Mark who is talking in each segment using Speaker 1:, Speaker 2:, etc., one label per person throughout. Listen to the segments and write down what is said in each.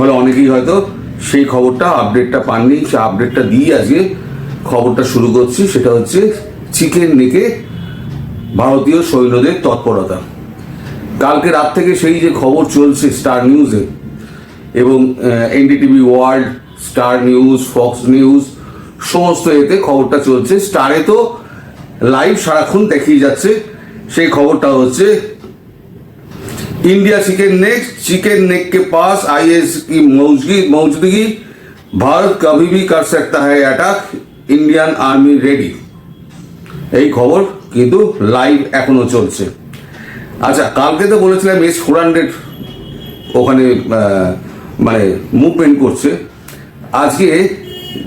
Speaker 1: ফলে অনেকেই হয়তো সেই খবরটা আপডেটটা পাননি। সে আপডেটটা দিয়ে আজকে খবরটা শুরু করছি। সেটা হচ্ছে চিকেন নেকে ভারতীয় সৈন্যদের তৎপরতা। কালকে রাত থেকে সেই যে খবর চলছে স্টার নিউজে এবং NDTV World Star News Fox News সমস্ত এতে খবরটা চলছে। স্টারে তো লাইভ সারাক্ষণ দেখিয়ে যাচ্ছে। সেই খবরটা হচ্ছে India chicken neck chicken neck के पास आईएस की मौजूदगी मौजूदगी भारत कभी भी कर सकता है अटैक इंडियन आर्मी रेडी এই খবর কিন্তু লাইভ এখনো চলছে আচ্ছা কালকে তো বলেছিলাম এস ফোর হান্ড্রেড ওখানে আহ, মানে মুভমেন্ট করছে আজকে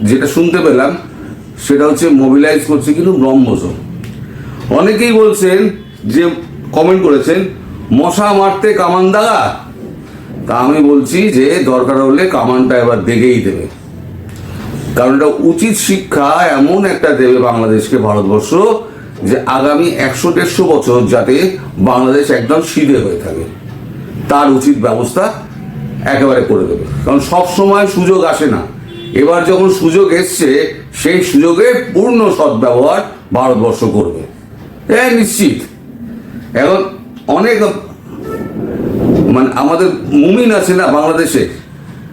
Speaker 1: যেটা শুনতে পেলাম সেটা হচ্ছে মোবিলাইজ করছে কিন্তু ব্রহ্মস অনেকেই বলছেন যে কমেন্ট করেছেন মশা মারতে কামান দাগা তা আমি বলছি যে দরকার হলে কামানটা এবার দেখেই দেবে। কারণ এটা উচিত শিক্ষা এমন একটা দেবে বাংলাদেশকে, ভারতবর্ষ, যে আগামী একশো দেড়শো বছর যাতে বাংলাদেশ একদম সিধে হয়ে থাকে। তার উচিত ব্যবস্থা একেবারে করে দেবে। কারণ সব সময় সুযোগ আসে না। এবার যখন সুযোগ এসছে, সেই সুযোগে পূর্ণ সদ্ব্যবহার ভারতবর্ষ করবে। হ্যাঁ নিশ্চিত। এখন অনেক মানে আমাদের মুমিন আছে না বাংলাদেশে,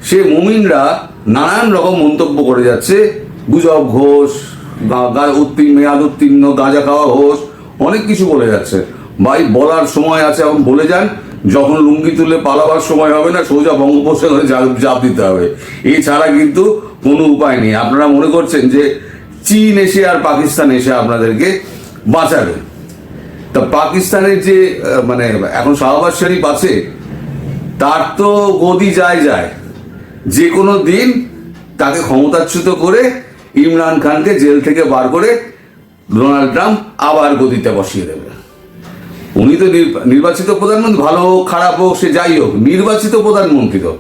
Speaker 1: সে মুমিনরা নানান রকম মন্তব্য করে যাচ্ছে। গুজব, ঘোষ উত্তীর্ণ, মেয়াদ উত্তীর্ণ, গাঁজা খাওয়া, ঘোষ, অনেক কিছু বলে যাচ্ছে। ভাই, বলার সময় আছে, এখন বলে যান। যখন লুঙ্গি তুলে পালাবার সময় হবে না, সোজা বঙ্গোপসাগরে জাপ দিতে হবে। এছাড়া কিন্তু কোনো উপায় নেই। আপনারা মনে করছেন যে চীন এসে আর পাকিস্তান এসে আপনাদেরকে বাঁচাবে। তা পাকিস্তানের যে মানে এখন শাহবাজ শরীফ আছে, তার তো গদি যায় যায়। যে কোনো দিন তাকে ক্ষমতাচ্যুত করে ইমরান খানকে জেল থেকে বার করে ডোনাল্ড ট্রাম্প আবার গদিতে বসিয়ে দেবে। উনি তো নির্বা- নির্বাচিত প্রধানমন্ত্রী, ভালো হোক, খারাপ হোক, সে যাই হোক, নির্বাচিত প্রধানমন্ত্রী তো।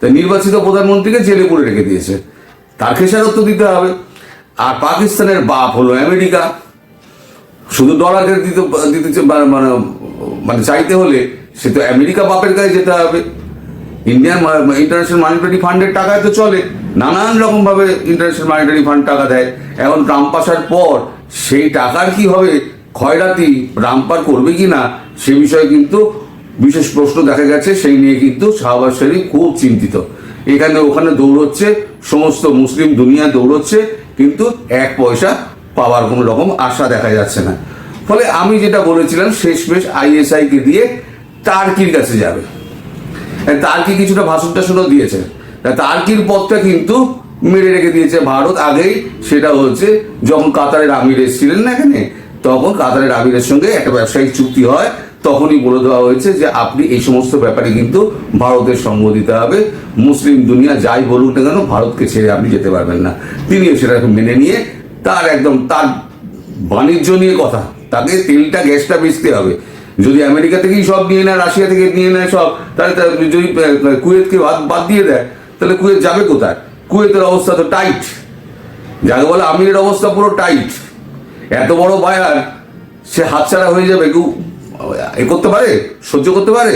Speaker 1: তা নির্বাচিত প্রধানমন্ত্রীকে জেলে পুরে রেখে দিয়েছে। তার খেসারত তো দিতে হবে। আর পাকিস্তানের বাপ হলো আমেরিকা। শুধু ডলারকে দিতে দিতে মানে মানে চাইতে হলে সে তো আমেরিকা বাপের কাছে যেতে হবে। ইন্ডিয়ান ইন্টারন্যাশনাল মানিটারি ফান্ডের টাকায় তো চলে। নানান রকমভাবে ইন্টারন্যাশনাল মানিটারি ফান্ড টাকা দেয়। এখন ট্রাম্প আসার পর সেই টাকার কি হবে, ক্ষয়রাতি ট্রাম্প আর করবে কি না, সে বিষয়ে কিন্তু বিশেষ প্রশ্ন দেখা গেছে। সেই নিয়ে কিন্তু শাহবাজ শরীফ খুব চিন্তিত। এখানে ওখানে দৌড়চ্ছে, সমস্ত মুসলিম দুনিয়া দৌড়চ্ছে, কিন্তু এক পয়সা পাওয়ার কোনো রকম আশা দেখা যাচ্ছে না। ফলে আমি যেটা বলেছিলাম, শেষমেশ আইএসআই কে দিয়ে টার্কির কাছে যাবে। তার্কি কিছুটা ভাষণ টাষণও দিয়েছে তার্কির পথটা কিন্তু মেরে রেখে দিয়েছে ভারত। আগেই সেটা হচ্ছে যখন কাতারের আমির এসেছিলেন না এখানে, তখন কাতারের আমিরের সঙ্গে একটা ব্যবসায়িক চুক্তি হয়, তখনই বলে দেওয়া হয়েছে যে আপনি এই সমস্ত ব্যাপারে কিন্তু ভারতের সঙ্গ দিতে হবে। মুসলিম দুনিয়া যাই বলুক না কেন, ভারতকে ছেড়ে আপনি যেতে পারবেন না। তিনিও সেটাকে মেনে নিয়ে তার একদম, তার বাণিজ্য নিয়ে কথা। তাকে তেলটা গ্যাসটা বেচতে হবে। যদি আমেরিকা থেকেই সব নিয়ে নেয়, রাশিয়া থেকে নিয়ে নেয় সব, তাহলে যদি কুয়েতকে বাদ বাদ দিয়ে দেয়, তাহলে কুয়েত যাবে কোথায়? কুয়েতের অবস্থা তো টাইট। যাকে বলে আমিরের অবস্থা পুরো টাইট। এত বড় বায়ার, সে হাতছাড়া হয়ে যাবে, কেউ, এ করতে পারে? সহ্য করতে পারে?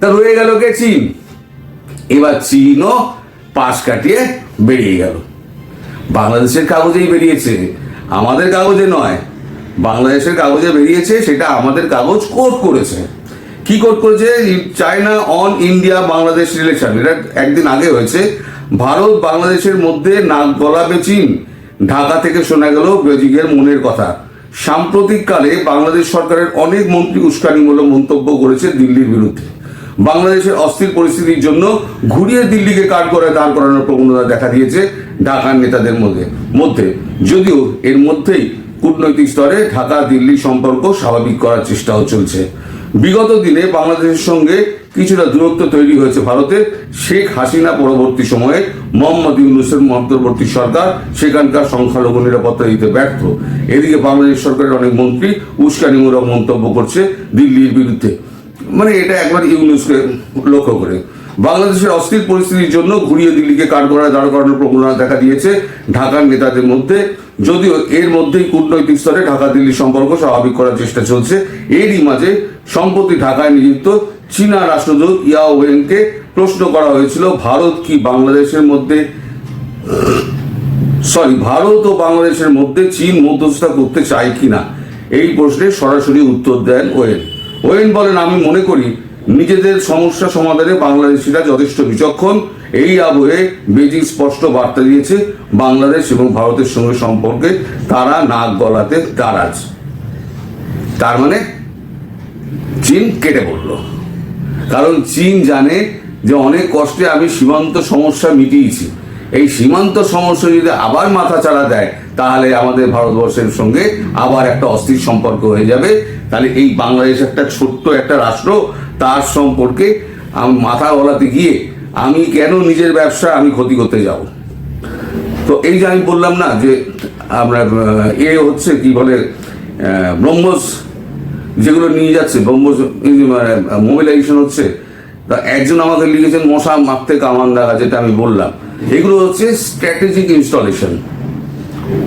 Speaker 1: তা রয়ে গেল কে চীন? এবার চীনও পাশ কাটিয়ে বেরিয়ে গেল। বাংলাদেশের কাগজেই বেরিয়েছে। আমাদের কাগজে নয়। বাংলাদেশের কাগজে বেরিয়েছে, সেটা আমাদের কাগজ কোট করেছে। কি কোট করেছে? China on India Bangladesh relation এটা একদিন আগে হয়েছে। ভারত বাংলাদেশের মধ্যে নাক গলাবে চীন। ঢাকা থেকে শোনা গেল বেজিংয়ের মনের কথা। সাম্প্রতিককালে বাংলাদেশ সরকারের অনেক মন্ত্রী উস্কানিমূলক মন্তব্য করেছে দিল্লির বিরুদ্ধে। বাংলাদেশের অস্থির পরিস্থিতির জন্য ঘুরিয়ে দিল্লিকে কাঠ করে দাঁড় করানোর প্রবণতা দেখা দিয়েছে। ঢাকার নেতাদের মধ্যে। মধ্যে। যদিও এর মধ্যেই কূটনৈতিক স্তরে ঢাকা, দিল্লি সম্পর্ক স্বাভাবিক করার চেষ্টাও চলছে। বিগত দিনে বাংলাদেশের সঙ্গে কিছুটা দূরত্ব তৈরি হয়েছে ভারতের শেখ হাসিনা পরবর্তী সময়ে মোহাম্মদ ইউনুসের মধ্যবর্তী সরকার, সেখানকার সংখ্যালঘু নিরাপত্তা দিতে ব্যর্থ। এদিকে বাংলাদেশ সরকারের অনেক মন্ত্রী উস্কানিমূলক মন্তব্য করছে দিল্লির বিরুদ্ধে। মানে এটা একবার ইউনুসকে লক্ষ্য করে। বাংলাদেশের অস্থির পরিস্থিতির জন্য ঘুরিয়ে দিল্লিকে কাঠগড়ায় দাঁড় করানোর প্রবণতা দেখা দিয়েছে ঢাকার নেতাদের মধ্যে। যদিও এর মধ্যেই কূটনৈতিক স্তরে ঢাকা দিল্লি সম্পর্ক স্বাভাবিক করার চেষ্টা চলছে। এরই মাঝে সম্প্রতি ঢাকায় নিযুক্ত চীনা রাষ্ট্রদূত ইয়াও ওয়েংকে প্রশ্ন করা হয়েছিল, ভারত কি বাংলাদেশের মধ্যে সরি, ভারত ও বাংলাদেশের মধ্যে চীন মধ্যস্থতা করতে চায় কিনা? এই প্রশ্নে সরাসরি উত্তর দেন ওয়েন। ওয়েন বলেন, আমি মনে করি নিজেদের সমস্যা সমাধানে বাংলাদেশিরা যথেষ্ট বিচক্ষণ। এই আবহে বেজিং স্পষ্ট বার্তা দিয়েছে, বাংলাদেশ এবং ভারতের সঙ্গে সম্পর্কে তারা নাক গলাতে দারাজ। তার মানে চীন কেটে পড়ল। কারণ চীন জানে যে অনেক কষ্টে আমি সীমান্ত সমস্যা মিটিয়েছি। এই সীমান্ত সমস্যা যদি আবার মাথা চাড়া দেয়, তাহলে আমাদের ভারতবর্ষের সঙ্গে আবার একটা অস্থির সম্পর্ক হয়ে যাবে। তাহলে এই বাংলাদেশ একটা ছোট্ট একটা রাষ্ট্র তার সম্পর্কে আমি, মাথা গলাতে গিয়ে আমি কেন নিজের ব্যবসা, আমি ক্ষতি করতে যাব? তো এই যে আমি বললাম না যে আমরা, এ হচ্ছে কি বলে ব্রহ্মস যেগুলো নিয়ে যাচ্ছে, ব্রহ্মস মোবিলাইজেশন হচ্ছে, তা একজন আমাকে লিখেছেন মশা মারতে কামান দেখা যেটা আমি বললাম। এগুলো হচ্ছে স্ট্র্যাটেজিক ইনস্টলেশন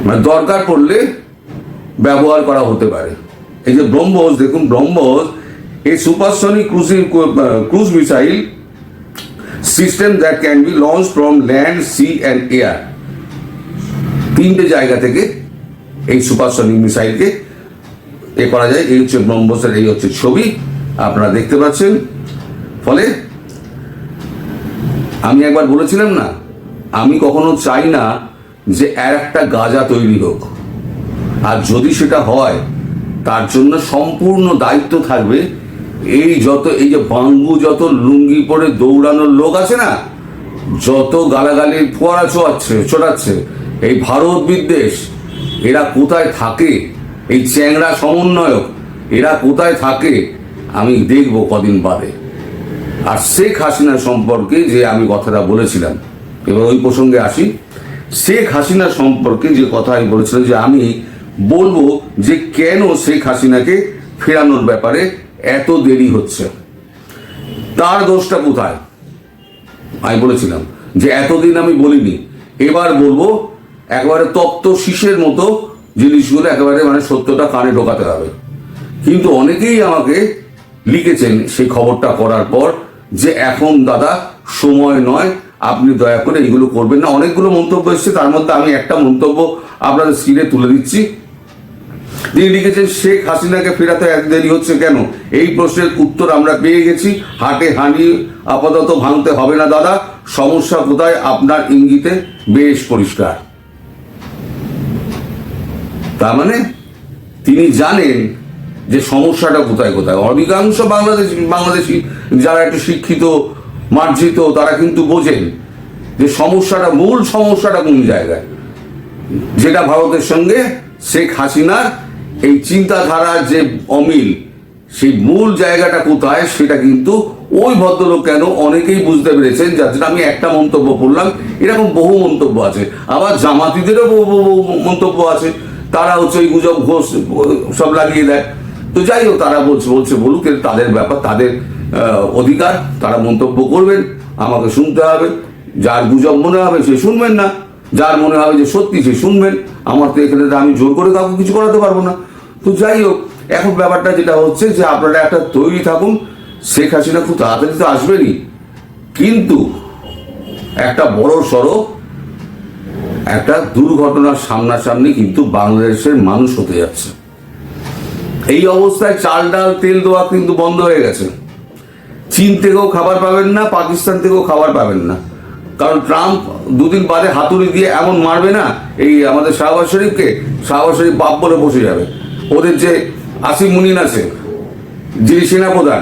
Speaker 1: মানে দরকার পড়লে ব্যবহার করা হতে পারে। এই যে ব্রহ্মোস, দেখুন, ব্রহ্মোস এই supersonic cruising cruise missile system that can be launch from land sea and air তিনটে জায়গা থেকে এই সুপারসনিক মিসাইলকে এ করা যায়। এই হচ্ছে ব্রহ্মোসের এই হচ্ছে ছবি। আপনারা দেখতে পাচ্ছেন। ফলে আমি একবার বলেছিলাম না, আমি কখনো চাই না যে আর একটা গাজা তৈরি হোক। আর যদি সেটা হয়, তার জন্য সম্পূর্ণ দায়িত্ব থাকবে এই যত, এই যে বাঙ্গু যত লুঙ্গি পরে দৌড়ানোর লোক আছে না, যত গালাগালি ফোয়ারা চোয়াচ্ছে ছোটাচ্ছে, এই ভারত বিদ্বেষ, এরা কোথায় থাকে? এই চ্যাংরা সমন্বয়ক, এরা কোথায় থাকে? আমি দেখব কদিন বাদে। আর শেখ হাসিনা সম্পর্কে যে আমি কথাটা বলেছিলাম, এবার ওই প্রসঙ্গে আসি। শেখ হাসিনা সম্পর্কে যে কথা আমি বলেছিলাম যে আমি বলব যে কেন শেখ হাসিনাকে ফেরানোর ব্যাপারে এত দেরি হচ্ছে। তার দোষটা কোথায়? আমি বলেছিলাম যে এতদিন আমি বলিনি। এবার বলব, একবারে তপ্ত শীষের মতো জিনিসগুলো একেবারে মানে সত্যটা কানে ঢোকাতে হবে। কিন্তু অনেকেই আমাকে লিখেছেন সেই খবরটা করার পর যে এখন দাদা সময় নয়, আপনি দয়া করে এগুলো করবেন না। অনেকগুলো মন্তব্য এসছে, তার মধ্যে আমি একটা মন্তব্য আপনাদের স্ক্রিনে তুলে দিচ্ছি। তিনি লিখেছেন, শেখ হাসিনাকে ফেরাতে এক দেরি হচ্ছে কেন? এই প্রশ্নের উত্তর আমরা পেয়ে গেছি। হাটে হাঁড়ি আপাতত ভাঙতে হবে না, দাদা। সমস্যা কোথায়? আপনার ইঙ্গিতে বেশ পরিষ্কার। তার মানে তিনি জানেন যে সমস্যাটা কোথায় কোথায়। অধিকাংশ বাংলাদেশি বাংলাদেশি যারা একটু শিক্ষিত, মার্জিত, তারা কিন্তু বোঝেন যে সমস্যাটা মূল সমস্যাটা কোন জায়গায়। যেটা ভারতের সঙ্গে শেখ হাসিনার এই চিন্তাধারার যে অমিল, সেই মূল জায়গাটা কোথায় সেটা কিন্তু ওই ভদ্রলোক কেন অনেকেই বুঝতে পেরেছেন, যার জন্য আমি একটা মন্তব্য করলাম এরকম বহু মন্তব্য আছে। আবার জামাতিদেরও বহু মন্তব্য আছে। তারা হচ্ছে ওই গুজব ঘোষ, সব লাগিয়ে দেয়। তো যাই হোক, তারা বলছে বলছে, বলুক তাদের ব্যাপার, তাদের অধিকার, তারা মন্তব্য করবেন, আমাকে শুনতে হবে। যার গুজব মনে হবে সে শুনবেন না, যার মনে হবে যে সত্যি সে শুনবেন। আমার তো এখানে আমি জোর করে কাউকে কিছু করাতে পারব না। তো যাই হোক, এখন ব্যাপারটা যেটা হচ্ছে যে আপনারা একটা তৈরি থাকুন, শেখ হাসিনা খুব তাড়াতাড়ি তো আসবেনই। কিন্তু একটা বড় সড়ো একটা দুর্ঘটনার সামনাসামনি কিন্তু বাংলাদেশের মানুষ হতে যাচ্ছে। এই অবস্থায় চাল ডাল, তেল দেওয়া কিন্তু বন্ধ হয়ে গেছে। চীন থেকেও খাবার পাবেন না, পাকিস্তান থেকেও খাবার পাবেন না। কারণ ট্রাম্প দুদিন বাদে হাতুড়ি দিয়ে এমন মারবে না, এই আমাদের শাহবাজ শরীফকে, শাহবাজ শরীফ বাপ বলে বসে যাবে। ওদের যে আসিম মুনিন আছে, যিনি সেনাপ্রধান,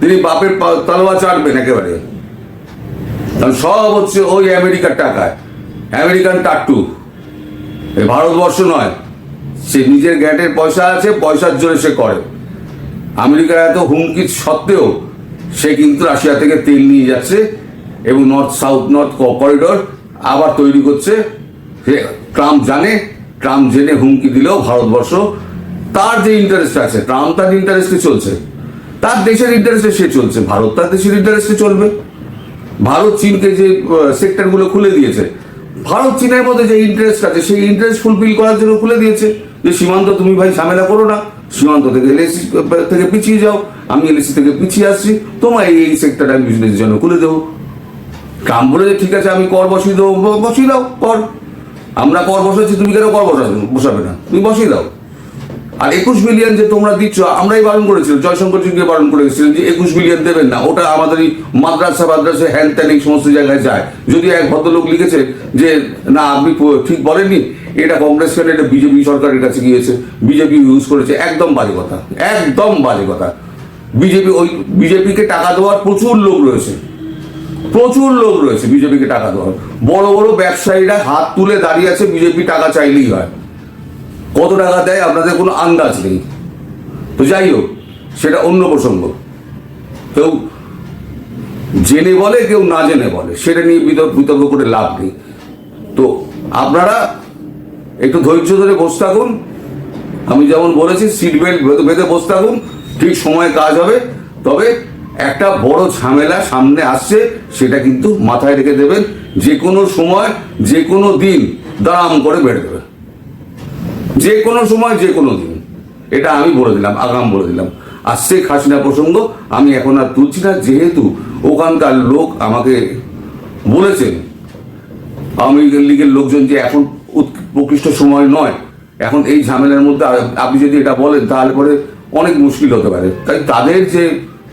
Speaker 1: তিনি বাপের তালোয়া চাটবেন একেবারে। কারণ সব হচ্ছে ওই আমেরিকার টাকায়, আমেরিকান টাট্টু। ভারতবর্ষ নয়, সে নিজের গ্যাটের পয়সা আছে, পয়সার জন্য সে করে। আমেরিকার এত হুমকি সত্ত্বেও সে কিন্তু রাশিয়া থেকে তেল নিয়ে যাচ্ছে এবং নর্থ সাউথ নর্থ করিডোর আবার তৈরি করছে। ট্রাম্প জানে ট্রাম্প জেনে হুমকি দিলেও ভারতবর্ষ, তার যে ইন্টারেস্ট আছে, ট্রাম্প তার ইন্টারেস্টে চলছে। তার দেশের ইন্টারেস্টে সে চলছে, ভারত তার দেশের ইন্টারেস্টে চলবে। ভারত চীনকে যে সেক্টরগুলো খুলে দিয়েছে, ভারত চীনের মধ্যে যে ইন্টারেস্ট আছে, সেই ইন্টারেস্ট ফুলফিল করার জন্য খুলে দিয়েছে। যে সীমান্ত তুমি ভাই ঝামেলা করো না, সীমান্ত থেকে এলএসি থেকে পিছিয়ে যাও, আমি এলএসি থেকে পিছিয়ে আসছি তোমার এই সেক্টরটা আমি বিজনেসের জন্য খুলে দেবো। কাম বলে যে ঠিক আছে, আমি কর বসিয়ে দেবো বসিয়ে দাও, কর। আমরা কর বসাচ্ছি তুমি কেন কর বসাবে বসাবে না? তুমি বসিয়ে দাও। আর একুশ বিলিয়ন যে তোমরা দিচ্ছ, আমরাই বারণ করেছিলাম, জয়শঙ্কর জিকে বারণ করে গেছিলেন যে একুশ বিলিয়ন দেবেন না, ওটা আমাদের এই মাদ্রাসা মাদ্রাসা হ্যান ত্যান এই সমস্ত জায়গায় যায়। যদি এক ভদ্রলোক লিখেছে যে, না, আপনি ঠিক বলেননি, এটা কংগ্রেস কেন এটা বিজেপি সরকারের কাছে গিয়েছে, বিজেপি ইউজ করেছে। একদম বাজে কথা, একদম বাজে কথা। বিজেপি ওই বিজেপিকে টাকা দেওয়ার প্রচুর লোক রয়েছে। প্রচুর লোক রয়েছে, বিজেপিকে টাকা দেওয়ার। বড় বড় ব্যবসায়ীরা হাত তুলে দাঁড়িয়ে আছে, বিজেপি টাকা চাইলেই হয়। কত টাকা দেয় আপনাদের কোনো আন্দাজ নেই। তো যাই হোক, সেটা অন্য প্রসঙ্গ। কেউ জেনে বলে, কেউ না জেনে বলে, সেটা নিয়ে বিতর্ক বিতর্ক করে লাভ নেই। তো আপনারা একটু ধৈর্য ধরে বসে থাকুন। আমি যেমন বলেছি, সিট বেল্ট বেঁধে বসে থাকুন। ঠিক সময় কাজ হবে। তবে একটা বড় ঝামেলা সামনে আসছে, সেটা কিন্তু মাথায় রেখে দেবেন যে কোনো সময় যে কোনো দিন দাম করে বেড়ে দেবে। যে কোনো সময় যে কোনো দিন। এটা আমি বলে দিলাম, আগাম বলে দিলাম। আর শেখ হাসিনা প্রসঙ্গ আমি এখন আর তুলছি না, যেহেতু ওখানকার লোক আমাকে বলেছেন, আওয়ামী লীগের লোকজন যে এখন প্রকৃষ্ট সময় নয়, এখন এই ঝামেলার মধ্যে আপনি যদি এটা বলেন, তাহলে পরে অনেক মুশকিল হতে পারে। তাই তাদের যে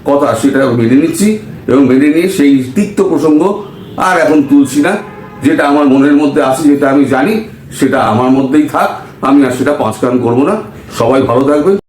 Speaker 1: কথা সেটা মেনে নিচ্ছি এবং মেনে নিয়ে সেই তিক্ত প্রসঙ্গ আর এখন তুলছি না। যেটা আমার মনের মধ্যে আছে, যেটা আমি জানি, সেটা আমার মধ্যেই থাক। আমি আর সেটা পাঁচ কান করব না। সবাই ভালো থাকবেন।